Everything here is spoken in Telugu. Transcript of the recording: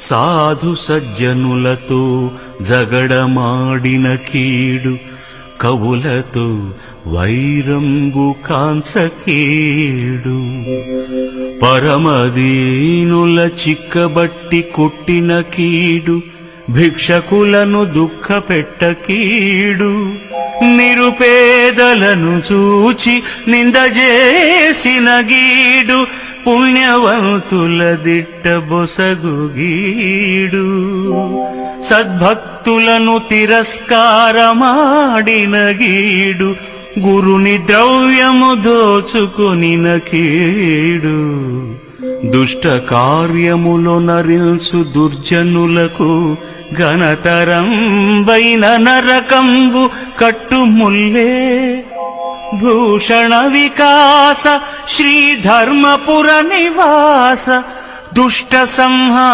సాధు సజ్జనులతో జగడమాడిన కీడు కవులతో వైరంగు కాంచకీడు పరమదీనుల చిక్కబట్టి కొట్టిన కీడు భిక్షకులను దుఃఖపెట్ట కీడు. నిరుపేదలను చూచి నిందజేసిన గీడు పుణ్యవంతుల దిట్ట బొసగు గీడు సద్భక్తులను తిరస్కారమాడిన గీడు. గురుని ద్రవ్యము దోచుకొనిన కీడు దుష్ట కార్యములో నరిల్సు దుర్జనులకు ఘనతరంబైన నరకంబు కట్టుముల్లే భూషణ వికాస శ్రీ ధర్మపుర నివాస దుష్ట సంహార